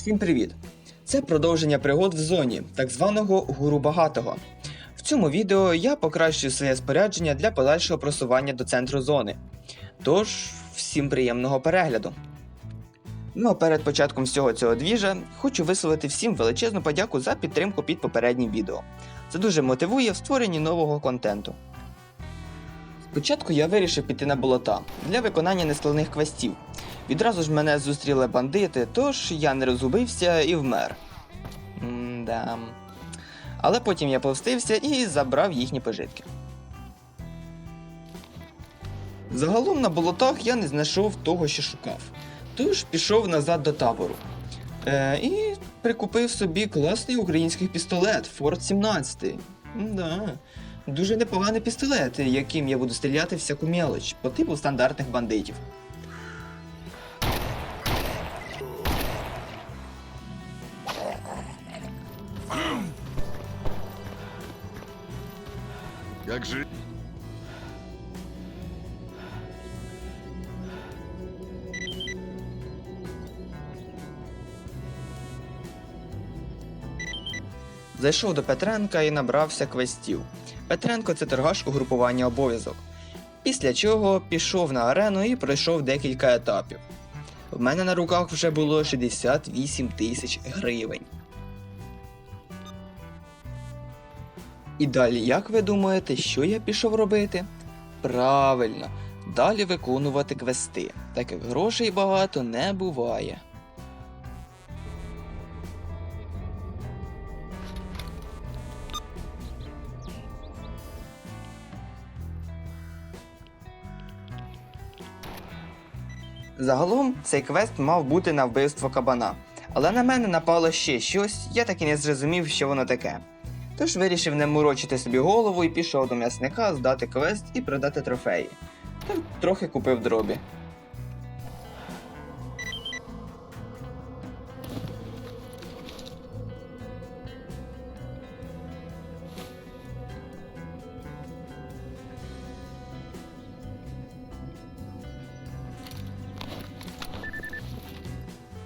Всім привіт! Це продовження пригод в зоні, так званого гуру багатого. В цьому відео я покращую своє спорядження для подальшого просування до центру зони. Тож, всім приємного перегляду. Ну а перед початком всього цього двіжа хочу висловити всім величезну подяку за підтримку під попереднім відео. Це дуже мотивує в створенні нового контенту. Спочатку я вирішив піти на болота для виконання нескладних квестів. Відразу ж мене зустріли бандити, тож я не розгубився і вмер. М-да. Але потім я повстився і забрав їхні пожитки. Загалом на болотах я не знайшов того, що шукав. Тож пішов назад до табору. Е, і прикупив собі класний український пістолет Форт 17. Да. Дуже непоганий пістолет, яким я буду стріляти всяку мелоч, по типу стандартних бандитів. Як же. Зайшов до Петренка і набрався квестів. Петренко це торгаш угрупування обов'язок. Після чого пішов на арену і пройшов декілька етапів. В мене на руках вже було 68 тисяч гривень. І далі, як ви думаєте, що я пішов робити? Правильно, далі виконувати квести, так як грошей багато не буває. Загалом цей квест мав бути на вбивство кабана, але на мене напало ще щось, я так і не зрозумів, що воно таке. Тож вирішив не морочити собі голову і пішов до м'ясника здати квест і продати трофеї. Та трохи купив дробі.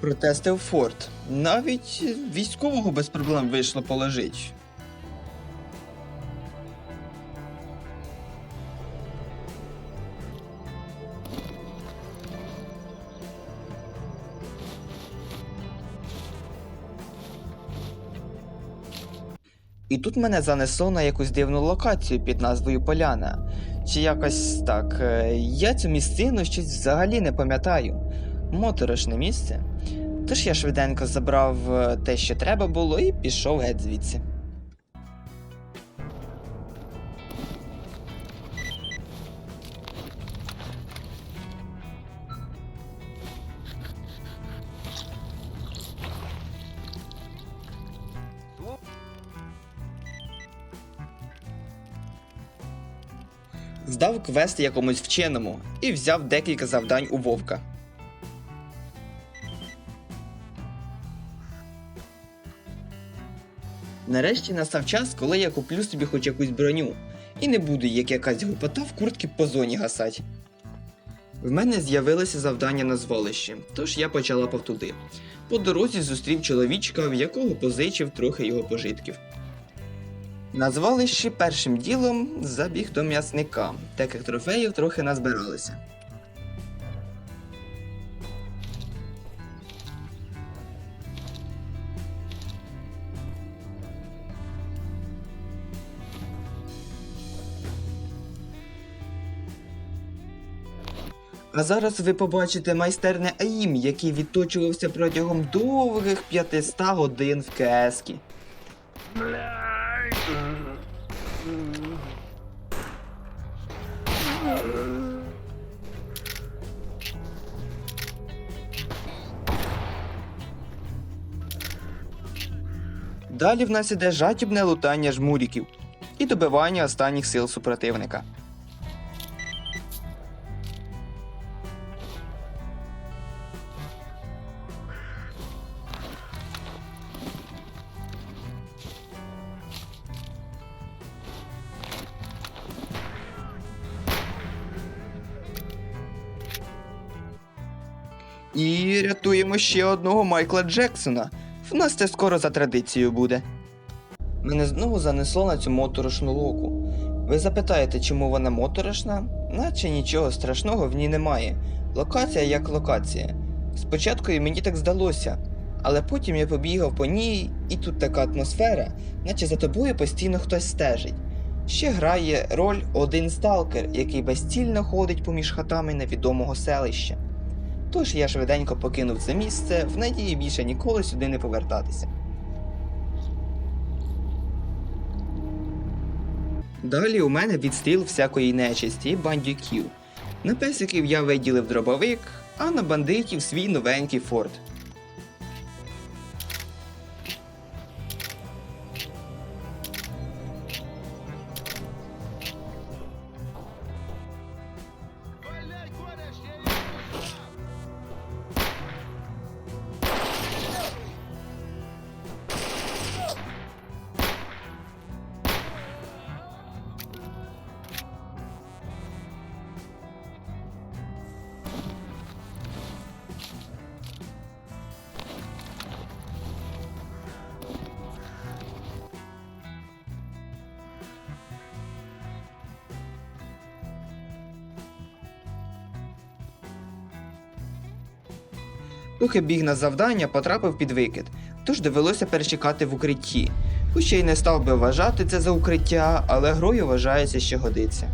Протестив форт. Навіть військового без проблем вийшло положить. І тут мене занесло на якусь дивну локацію під назвою Поляна. Чи якось так. е, Я цю місцину щось взагалі не пам'ятаю. Моторошне місце. Тож я швиденько забрав е, те, що треба було, і пішов геть звідси. Здав квест якомусь вченому і взяв декілька завдань у вовка. Нарешті настав час, коли я куплю собі хоч якусь броню, і не буду, як якась глупота в куртки по зоні гасать. В мене з'явилося завдання на звалищі, тож я почала повтуди. По дорозі зустрів чоловічка, в якого позичив трохи його пожитків. На звалищі першим ділом забіг до м'ясника, так як трофеїв трохи назбиралися. А зараз ви побачите майстерне АІМ, який відточувався протягом довгих 500 годин в КСкі. Далі в нас іде жадібне лутання жмуріків і добивання останніх сил супротивника. І рятуємо ще одного Майкла Джексона. В нас це скоро за традицією буде. Мене знову занесло на цю моторошну локу. Ви запитаєте, чому вона моторошна? Наче нічого страшного в ній немає. Локація як локація. Спочатку і мені так здалося, але потім я побігав по ній, і тут така атмосфера, наче за тобою постійно хтось стежить. Ще грає роль один сталкер, який безцільно ходить поміж хатами невідомого селища. Тож я швиденько покинув це місце в надії більше ніколи сюди не повертатися. Далі у мене відстріл всякої нечисті бандюків. На песиків я виділив дробовик, а на бандитів свій новенький форт. Поки біг на завдання, потрапив під викид, тож довелося перечекати в укритті. Хоча й не став би вважати це за укриття, але грою вважається, що годиться.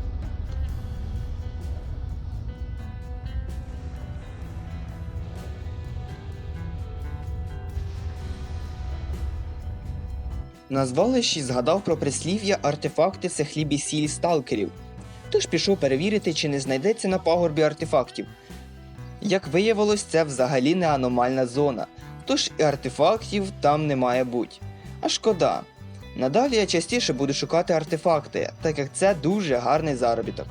На звалищі згадав про прислів'я артефакти це хліб і сіль сталкерів. Тож пішов перевірити, чи не знайдеться на пагорбі артефактів. Як виявилось, це взагалі не аномальна зона, тож і артефактів там не має бути. А шкода. Надалі я частіше буду шукати артефакти, так як це дуже гарний заробіток.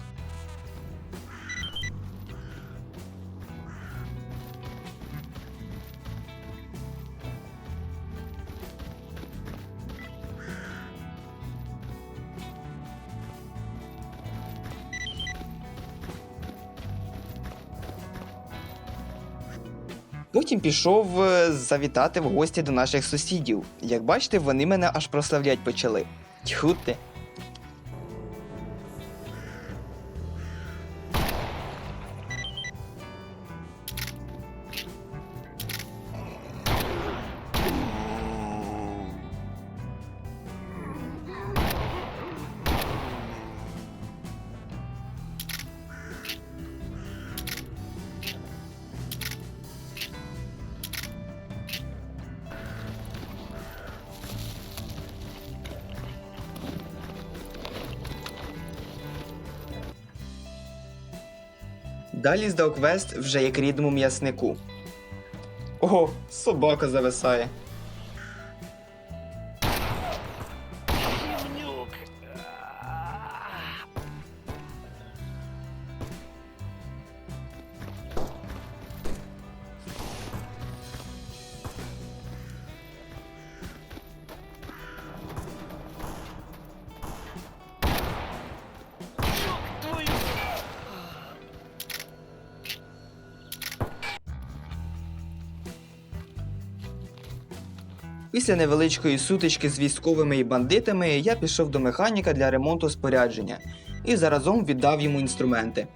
Потім пішов е, завітати в гості до наших сусідів. Як бачите, вони мене аж прославлять почали. Тьху ти. Далі здав квест вже як рідному м'яснику. Ого, собака зависає. Після невеличкої сутички з військовими і бандитами я пішов до механіка для ремонту спорядження і заразом віддав йому інструменти.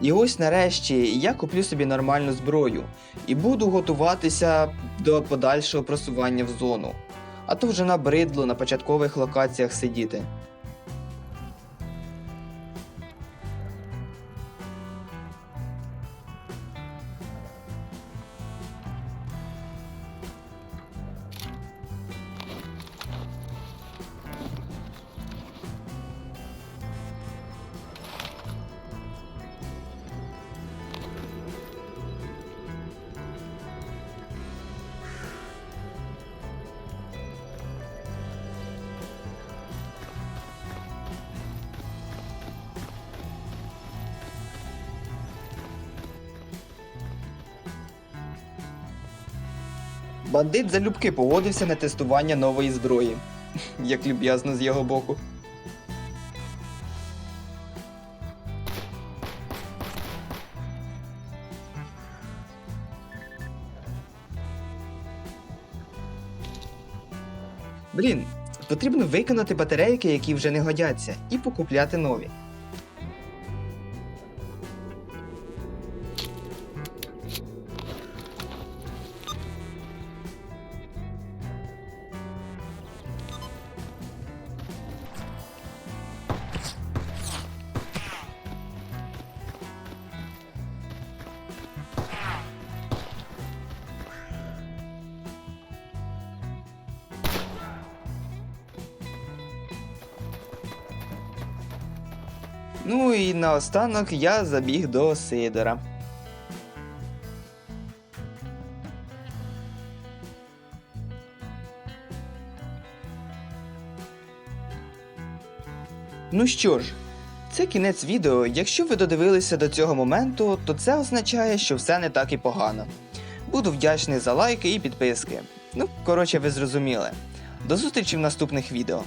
І ось нарешті я куплю собі нормальну зброю і буду готуватися до подальшого просування в зону. А то вже набридло на початкових локаціях сидіти. Бандит залюбки погодився на тестування нової зброї. Як люб'язно з його боку. Блін, потрібно виконати батарейки, які вже не годяться, і покупляти нові. Ну і наостанок я забіг до Сидора. Ну що ж, це кінець відео. Якщо ви додивилися до цього моменту, то це означає, що все не так і погано. Буду вдячний за лайки і підписки. Ну, коротше, ви зрозуміли. До зустрічі в наступних відео.